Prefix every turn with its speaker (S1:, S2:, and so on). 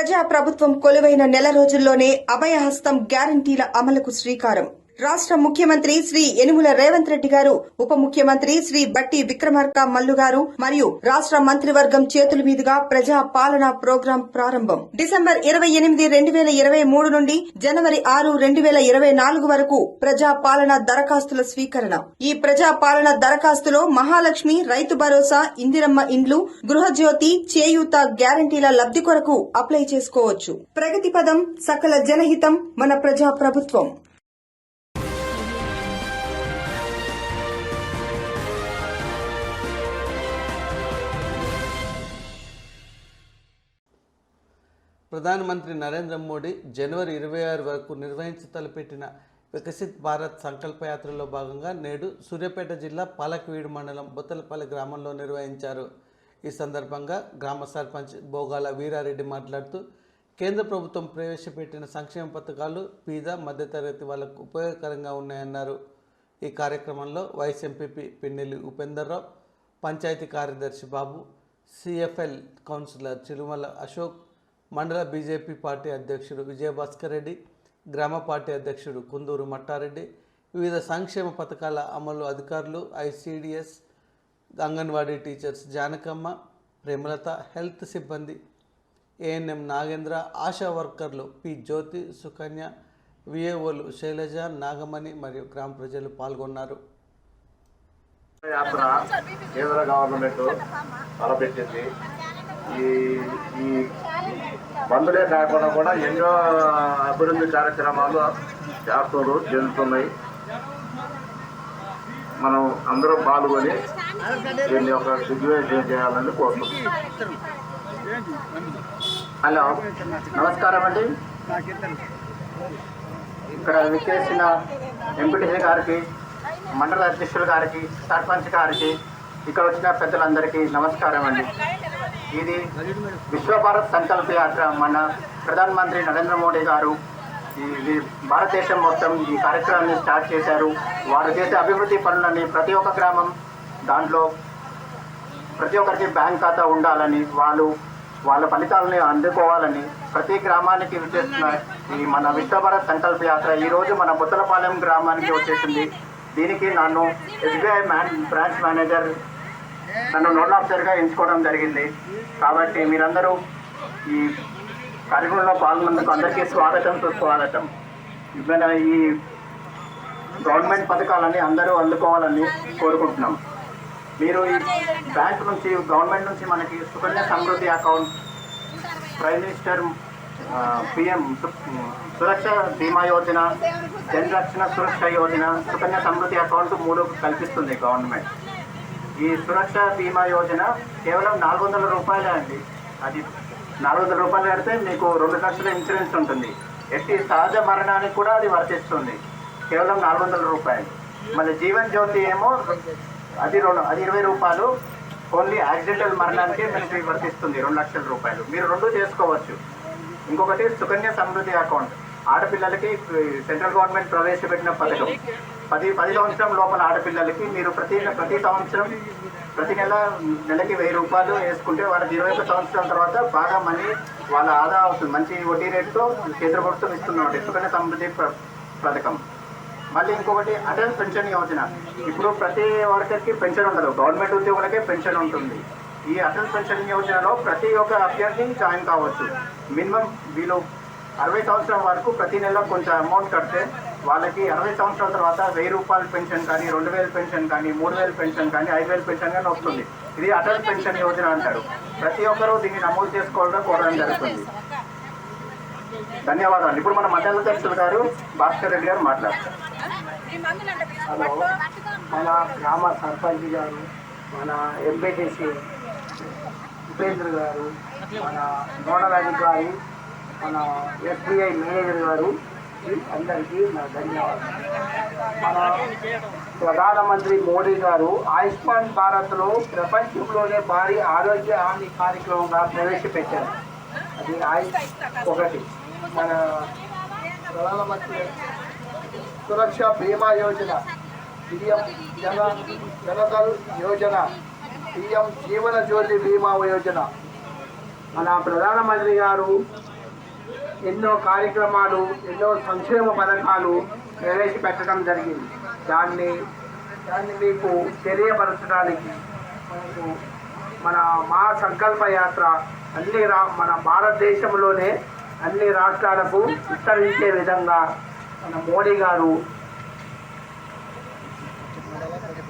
S1: ప్రజా ప్రభుత్వం కొలువైన నెల రోజుల్లోనే అభయహస్తం గ్యారంటీల అమలుకు శ్రీకారం. రాష్ట్ర ముఖ్యమంత్రి శ్రీ యనుముల రేవంత్ రెడ్డి గారు ఉప ముఖ్యమంత్రి శ్రీ బట్టి విక్రమార్క మల్లు గారు మరియు రాష్ట్ర మంత్రివర్గం చేతుల మీదుగా ప్రజా పాలన ప్రోగ్రాం ప్రారంభం. డిసెంబర్ ఇరవై ఎనిమిది రెండు వేల ఇరవై మూడు నుండి జనవరి ఆరు రెండు వేల ఇరవై నాలుగు వరకు ప్రజా పాలన దరఖాస్తుల స్వీకరణ. ఈ ప్రజా పాలన దరఖాస్తులో మహాలక్ష్మి రైతు భరోసా ఇందిరమ్మ ఇండ్లు గృహజ్యోతి చేయూత గ్యారంటీల లబ్ది కొరకు అప్లై చేసుకోవచ్చు. ప్రగతి పదం సకల జనహితం మన ప్రజా ప్రభుత్వం
S2: ప్రధానమంత్రి నరేంద్ర మోడీ జనవరి ఇరవై ఆరు వరకు నిర్వహించి తలపెట్టిన వికసిత్ భారత్ సంకల్పయాత్రలో భాగంగా నేడు సూర్యాపేట జిల్లా పాలకవీడు మండలం బొత్తలపల్లి గ్రామంలో నిర్వహించారు. ఈ సందర్భంగా గ్రామ సర్పంచ్ బోగాల వీరారెడ్డి మాట్లాడుతూ కేంద్ర ప్రభుత్వం ప్రవేశపెట్టిన సంక్షేమ పథకాలు పీద మధ్యతరగతి వాళ్ళకు ఉపయోగకరంగా ఉన్నాయన్నారు. ఈ కార్యక్రమంలో వైస్ ఎంపీపీ పిన్నెల్లి ఉపేందర్రావు పంచాయతీ కార్యదర్శి Babu CFL councillor Chirumala Ashok mandal BJP party అధ్యక్షుడు విజయభాస్కర్ రెడ్డి గ్రామ పార్టీ అధ్యక్షుడు కుందూరు మట్టారెడ్డి వివిధ సంక్షేమ పథకాల అమలు అధికారులు ICDS anganwadi teachers Janakamma Premalatha health సిబ్బంది ఏఎన్ఎం నాగేంద్ర ఆశా వర్కర్లు పి జ్యోతి సుకన్య విఏఓలు శైలజ నాగమణి మరియు గ్రామ ప్రజలు పాల్గొన్నారు.
S3: యాత్ర కేంద్ర గవర్నమెంట్ తలపెట్టింది ఈ ఈ బంధులే కాకుండా కూడా ఎన్నో అభివృద్ధి కార్యక్రమాలు చేస్తున్నారు జరుగుతున్నాయి. మనం అందరూ పాల్గొని దీన్ని ఒక దిగ్విజయం చేయాలని కోరుతున్నాం.
S4: హలో నమస్కారం అండి. ఇక్కడ విచ్చేసిన ఎంపీటీసీ గారికి మండల అధ్యక్షుల గారికి సర్పంచ్ గారికి ఇక్కడ వచ్చిన పెద్దలందరికీ నమస్కారం అండి. ఇది విశ్వభారత్ సంకల్ప యాత్ర మన ప్రధానమంత్రి నరేంద్ర మోడీ గారు ఈ భారతదేశం మొత్తం ఈ కార్యక్రమాన్ని స్టార్ట్ చేశారు. వారు చేసే అభివృద్ధి పనులని ప్రతి ఒక్క గ్రామం దాంట్లో ప్రతి ఒక్కరికి బ్యాంక్ ఖాతా ఉండాలని వాళ్ళు వాళ్ళ ఫలితాలని అందుకోవాలని ప్రతి గ్రామానికి విచ్చేస్తున్న ఈ మన విశ్వభారత్ సంకల్ప యాత్ర ఈరోజు మన బుత్తలపాలెం గ్రామానికి వచ్చేసింది. దీనికి నన్ను ఎస్బీఐ మ్యాన్ బ్రాంచ్ మేనేజర్ నన్ను నోడల్ ఆఫీసర్గా ఎంచుకోవడం జరిగింది. కాబట్టి మీరందరూ ఈ కార్యక్రమంలో పాల్గొన్నందుకు అందరికీ స్వాగతం సుస్వాగతం. మన ఈ గవర్నమెంట్ పథకాలని అందరూ అందుకోవాలని కోరుకుంటున్నాం. మీరు ఈ బ్యాంక్ నుంచి గవర్నమెంట్ నుంచి మనకి Sukanya Samriddhi account prime minister PM Suraksha Bima Yojana Jan రక్షణ సురక్ష యోజన సుకన్య సమృద్ధి అకౌంట్ మూడు కల్పిస్తుంది గవర్నమెంట్. ఈ సురక్ష బీమా యోజన కేవలం నాలుగు వందల రూపాయలే అండి. అది నాలుగు వందల రూపాయలు కడితే మీకు రెండు లక్షల ఇన్సూరెన్స్ ఉంటుంది. ఎట్టి సహజ మరణానికి కూడా అది వర్తిస్తుంది. కేవలం నాలుగు వందల రూపాయలు. మళ్ళీ జీవన్ జ్యోతి ఏమో అది రెండు అది ఇరవై రూపాయలు. ఓన్లీ యాక్సిడెంటల్ మరణానికి మనకి వర్తిస్తుంది రెండు లక్షల రూపాయలు. మీరు రెండు చేసుకోవచ్చు. ఇంకొకటి సుకన్య సమృద్ధి అకౌంట్. ఆడపిల్లలకి సెంట్రల్ గవర్నమెంట్ ప్రవేశపెట్టిన పథకం. పది పది సంవత్సరం లోపల ఆడపిల్లలకి మీరు ప్రతి ప్రతి సంవత్సరం ప్రతి నెల నెలకి వెయ్యి రూపాయలు వేసుకుంటే వాళ్ళకి ఇరవై ఒక సంవత్సరం తర్వాత బాగా మనీ వాళ్ళ ఆదా అవుతుంది. మంచి వడ్డీ రేటుతో కేంద్ర ప్రభుత్వం ఇస్తున్నాం సుకన్య సమృద్ధి పథకం. మళ్ళీ ఇంకొకటి అటల్ పెన్షన్ యోజన. ఇప్పుడు ప్రతి వర్కర్కి పెన్షన్ ఉండదు. గవర్నమెంట్ ఉద్యోగులకే పెన్షన్ ఉంటుంది. ఈ అటల్ పెన్షన్ యోజనలో ప్రతి ఒక్క అభ్యర్థి జాయిన్ కావచ్చు. మినిమం వీళ్ళు అరవై సంవత్సరం వరకు ప్రతి నెల కొంచెం అమౌంట్ కడితే వాళ్ళకి అరవై సంవత్సరాల తర్వాత వెయ్యి రూపాయల పెన్షన్ కానీ రెండు వేల పెన్షన్ కానీ మూడు వేల పెన్షన్ కానీ ఐదు వేల పెన్షన్ కానీ వస్తుంది. ఇది అటల్ పెన్షన్ యోజన అంటారు. ప్రతి ఒక్కరూ దీన్ని నమోదు చేసుకోవాలని కోరడం జరుగుతుంది. ధన్యవాదాలు. ఇప్పుడు మన మండల అధ్యక్షులు గారు భాస్కర్ రెడ్డి గారు మాట్లాడతారు.
S5: హలో. మన గ్రామ సర్పంచ్ గారు మన ఎంపీటీసీ ఉపేంద్ర గారు మన నోడల్ అధికారి మన ఎస్బీఐ మేనేజర్ గారు అందరికీ నా ధన్యవాదాలు. మన ప్రధానమంత్రి మోడీ గారు ఆయుష్మాన్ భారత్లో ప్రపంచంలోనే భారీ ఆరోగ్య హామీ కార్యక్రమంగా ప్రవేశపెట్టారు. అది ఆయుష్ ఒకటి. మన ప్రధానమంత్రి సురక్ష బీమా యోజన పిఎం జన జనధన్ యోజన పిఎం జీవన జ్యోతి బీమా యోజన. మన ప్రధానమంత్రి గారు ఎన్నో కార్యక్రమాలు ఎన్నో సంక్షేమ పథకాలు ప్రవేశపెట్టడం జరిగింది. దాన్ని దాన్ని మీకు తెలియపరచడానికి మనకు మన మా సంకల్ప యాత్ర అన్ని రా మన భారతదేశంలోనే అన్ని రాష్ట్రాలకు విస్తరించే విధంగా మన మోడీ గారు